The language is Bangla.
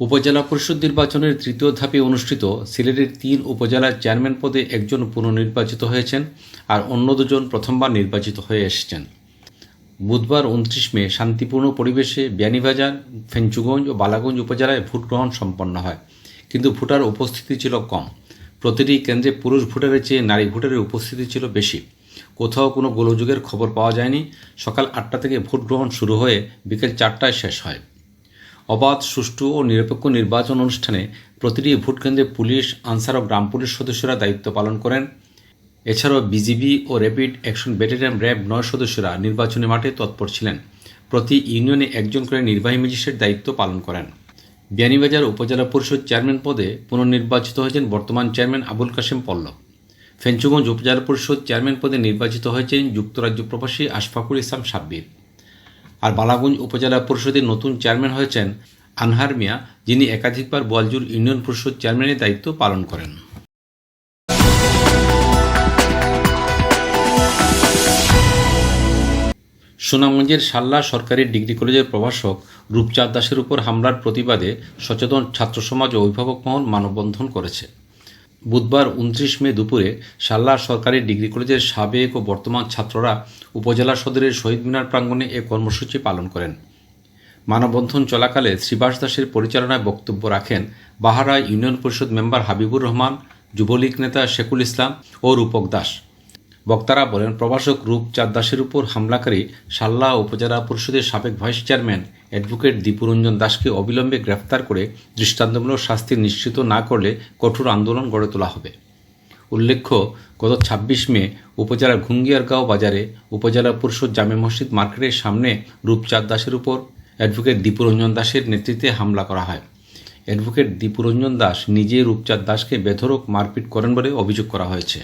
উপজেলা পরিষদ নির্বাচনের তৃতীয় ধাপে অনুষ্ঠিত সিলেটের তিন উপজেলার চেয়ারম্যান পদে একজন পুনর্নির্বাচিত হয়েছেন আর অন্য দুজন প্রথমবার নির্বাচিত হয়ে এসেছেন। বুধবার উনত্রিশ মে শান্তিপূর্ণ পরিবেশে বিয়ানীবাজার, ফেঞ্চুগঞ্জ ও বালাগঞ্জ উপজেলায় ভোট গ্রহণ সম্পন্ন হয়। কিন্তু ভোটার উপস্থিতি ছিল কম। প্রতিটি কেন্দ্রে পুরুষ ভোটারের চেয়ে নারী ভোটারের উপস্থিতি ছিল বেশি। কোথাও কোনো গোলযোগের খবর পাওয়া যায়নি। সকাল আটটা থেকে ভোট গ্রহণ শুরু হয়ে বিকেল চারটায় শেষ হয়। অবাধ, সুষ্ঠু ও নিরপেক্ষ নির্বাচন অনুষ্ঠানে প্রতিটি ভোটকেন্দ্রে পুলিশ, আনসার ও গ্রাম পুলিশ সদস্যরা দায়িত্ব পালন করেন। এছাড়াও বিজিবি ও র্যাপিড অ্যাকশন ব্যাটালিয়ন র্যাব নয় সদস্যরা নির্বাচনী মাঠে তৎপর ছিলেন। প্রতি ইউনিয়নে একজন করে নির্বাহী ম্যাজিস্ট্রেট দায়িত্ব পালন করেন। বিয়ানীবাজার উপজেলা পরিষদ চেয়ারম্যান পদে পুনর্নির্বাচিত হয়েছেন বর্তমান চেয়ারম্যান আবুল কাশেম পল্লব। ফেঞ্চুগঞ্জ উপজেলা পরিষদ চেয়ারম্যান পদে নির্বাচিত হয়েছেন যুক্তরাজ্য প্রবাসী আশফাকুল ইসলাম সাব্বির। আর বালাগঞ্জ উপজেলা পরিষদের নতুন চেয়ারম্যান হয়েছেন আনহার মিয়া, যিনি একাধিকবার বোয়ালজুর ইউনিয়ন পরিষদ চেয়ারম্যানের দায়িত্ব পালন করেন। সুনামগঞ্জের সাল্লা সরকারি ডিগ্রি কলেজের প্রভাষক রূপচাঁদ দাসের উপর হামলার প্রতিবাদে সচেতন ছাত্র সমাজ ও অভিভাবক মহল মানববন্ধন করেছে। বুধবার উনত্রিশ মে দুপুরে সাল্লা সরকারি ডিগ্রি কলেজের সাবেক ও বর্তমান ছাত্ররা উপজেলা সদরের শহীদ মিনার প্রাঙ্গণে এ কর্মসূচি পালন করেন। মানববন্ধন চলাকালে শ্রীবাস দাসের পরিচালনায় বক্তব্য রাখেন বাহারা ইউনিয়ন পরিষদ মেম্বার হাবিবুর রহমান, যুবলীগ নেতা শেখুল ইসলাম ও রূপক দাস। বক্তারা বলেন, প্রভাষক রূপচাঁদ দাসের উপর হামলাকারী সাল্লা উপজেলা পরিষদের সাবেক ভাইস চেয়ারম্যান অ্যাডভোকেট দীপুরঞ্জন দাসকে অবিলম্বে গ্রেফতার করে দৃষ্টান্তমূলক শাস্তি নিশ্চিত না করলে কঠোর আন্দোলন গড়ে তোলা হবে। উল্লেখ্য, গত ছাব্বিশ মে উপজেলার ঘুঙ্গিয়ারগাঁও বাজারে উপজেলা পরিষদ জামে মসজিদ মার্কেটের সামনে রূপচাঁদ দাসের উপর অ্যাডভোকেট দীপুরঞ্জন দাসের নেতৃত্বে হামলা করা হয়। অ্যাডভোকেট দীপুরঞ্জন দাস নিজে রূপচাঁদ দাসকে বেধরক মারপিট করেন বলে অভিযোগ করা হয়েছে।